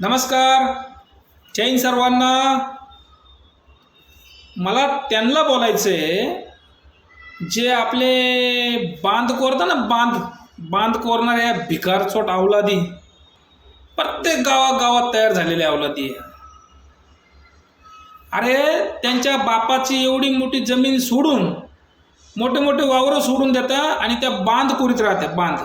नमस्कार. जैन सर्वांना. मला त्यांना बोलायचं आहे जे आपले बांध कोरतात ना बांध बांध कोरणाऱ्या भिकारचोट अवलादी. प्रत्येक गावागावात तयार झालेल्या अवलादी. अरे त्यांच्या बापाची एवढी मोठी जमीन सोडून मोठे मोठे वावरं सोडून देतात आणि त्या बांध कोरीत राहतात बांध.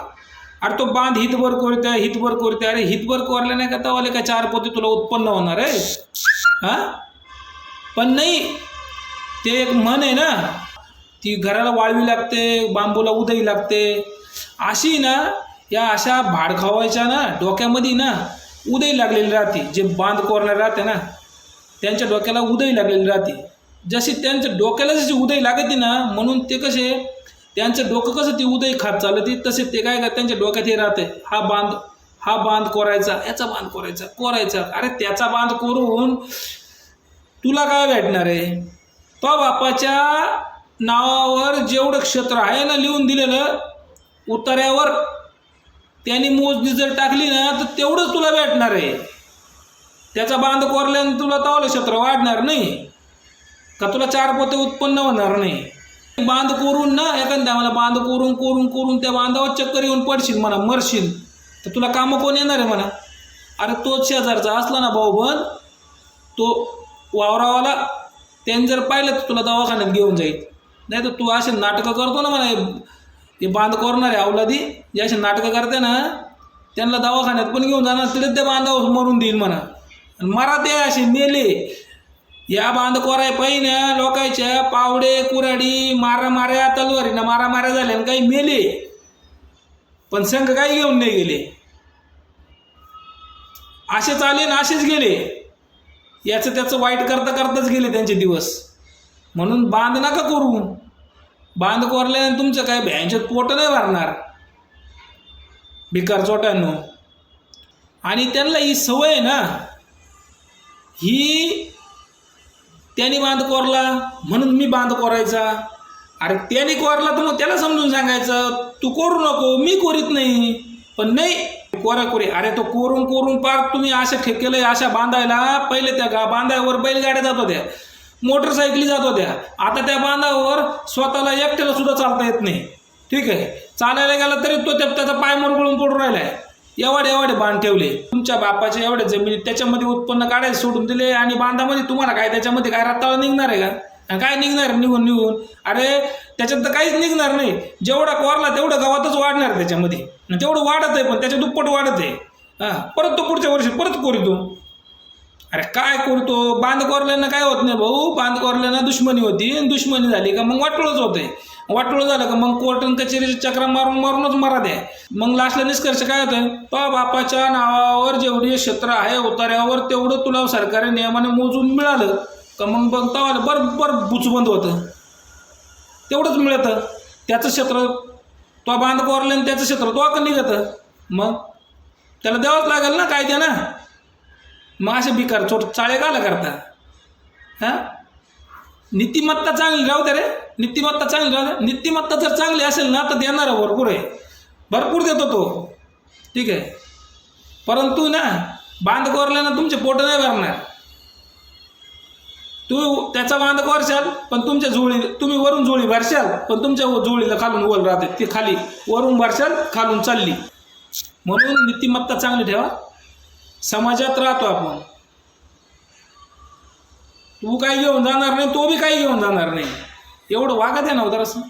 अरे तो बांध हितभर कोरत्या हितभर कोरत्या. अरे हितभर कोरल्या नाही का तवाले का चार पोते तुला उत्पन्न होणार आहे? हा? पण नाही ते एक म्हण आहे ना ती घराला वाळवी लागते बांबूला उदई लागते. अशी ना या अशा भाड खावायच्या ना डोक्यामध्ये ना उदई लागलेली राहते. जे बांध कोरणार राहते ना त्यांच्या डोक्याला उदय लागलेली राहते. जशी त्यांच्या डोक्याला जशी उदय लागते ना म्हणून ते कसे त्यांचं डोकं कसं ते उदय खात चालते तसे ते काय का त्यांच्या डोक्यात हे राहते हा बांध हा बांध कोरायचा याचा बांध कोरायचा कोरायचा. अरे त्याचा बांध कोरून तुला काय भेटणार आहे? तो बापाच्या नावावर जेवढं क्षेत्र आहे ना लिहून दिलेलं उतार्यावर त्यांनी मोजणी जर टाकली ना तर तेवढंच तुला भेटणार आहे. त्याचा बांध कोरल्याने तुला तावलं क्षेत्र वाढणार नाही. का तुला चार पोते उत्पन्न होणार नाही? बांध कोरून ना एखाद्या मला बांध कोरून कोरून कोरून त्या बांधावर चक्कर येऊन पडशील म्हणा मरशील. तर तुला कामं कोण येणार आहे म्हणा? अरे तोच शेजारचा असला ना भाऊ बन तो वावरावाला त्यांनी जर पाहिलं तर तुला दवाखान्यात घेऊन जाईल. नाही तर तू असे नाटकं करतो ना म्हणा हे- हे बांध कोरणारे अवलादी जे असे नाटकं करते ना त्यांना दवाखान्यात पण घेऊन जाणार तिथे ते बांधावर मरून देईल म्हणा. आणि मरा ते असे मेले. या बांधकोराय पहिनं लोकांच्या पावडे कुराडी मारा माऱ्या तलवारीनं मारा माऱ्या झाल्या आणि काही मेले. पण संघ काही घेऊन नाही गेले. असेच आले ना असेच गेले. याचं त्याचं वाईट करता करताच गेले त्यांचे दिवस. म्हणून बांध नका करू. बांध कोरल्याने तुमचं काय भ्यांच्यात पोट नाही भरणार. भिकार चोट्यानो. आणि त्यांना ही सवय आहे ना. ही त्याने बांध कोरला म्हणून मी बांध कोरायचा. अरे त्याने कोरला तर मग त्याला समजून सांगायचं तू कोरू नको मी कोरीत नाही. पण नाही कोरा कोरी. अरे तो कोरून कोरून पार तुम्ही अशा ठेकेलं अशा बांधायला. पहिले त्या गा बांधावर बैलगाड्या जात होत्या. मोटरसायकली जात होत्या. आता त्या बांधावर स्वतःला एकट्याला सुद्धा चालता येत नाही. ठीक आहे. चालायला गेला तरी तो त्या त्याचा पाय मुरगळून पडून राहिलाय. एवढे एवढे बांध ठेवले. तुमच्या बापाच्या एवढे जमिनी त्याच्यामध्ये उत्पन्न काढायला सोडून दिले आणि बांधामध्ये तुम्हाला काय त्याच्यामध्ये काय रताळा निघणार आहे का? आणि काय निघणार निघून निघून? अरे त्याच्यात तर काहीच निघणार नाही. जेवढा कोरला तेवढं गवातच वाढणार त्याच्यामध्ये. तेवढं वाढत आहे पण त्याच्या दुप्पट वाढत आहे. हां परत तो पुढच्या वर्षी परत कोरितो. अरे काय करतो? बांध कोरल्यानं काय होत नाही भाऊ? बांध कोरल्यानं दुश्मनी होती. आणि दुश्मनी झाली का मग वाटोळच होते वाटोळ झालं का? मग कोर्टन कचेरीचे चक्र मारून मारूनच मरा द्या. मग लास्टला निष्कर्ष काय होतं पा बापाच्या नावावर जेवढे क्षेत्र आहे उतार्यावर तेवढं तुला सरकारी नियमाने मोजून मिळालं का? मग बघता आलं बरोबर बुचबंद होतं. तेवढंच मिळतं. त्याचं क्षेत्र तो बांध आणि त्याचं क्षेत्र तो का निघतं. मग त्याला द्यावंच लागेल ना कायद्यानं? मग असे बिकार छोट चाळे काला करता. हां? नीतिमत्ता चांगली राहू दे रे. नीतिमत्ता चांगली राहू द्या नीतिमत्ता जर चांगली असेल ना तर देणार भरपूर आहे. भरपूर देतो तो. ठीक आहे? परंतु ना बांध कोरल्यानं तुमचे पोट नाही भरणार. तू त्याचा बांध कोरशाल पण तुमच्या जुळी तुम्ही वरून जुळी भरशाल पण तुमच्या जुळीला खालून वर राहते. ती खाली वरून भरशाल खालून चालली. म्हणून नीतिमत्ता चांगली ठेवा. समाजात राहतो आपण. तू काही घेऊन जाणार नाही तो बी काही घेऊन जाणार नाही. एवढं वागत आहे ना हो जरासं.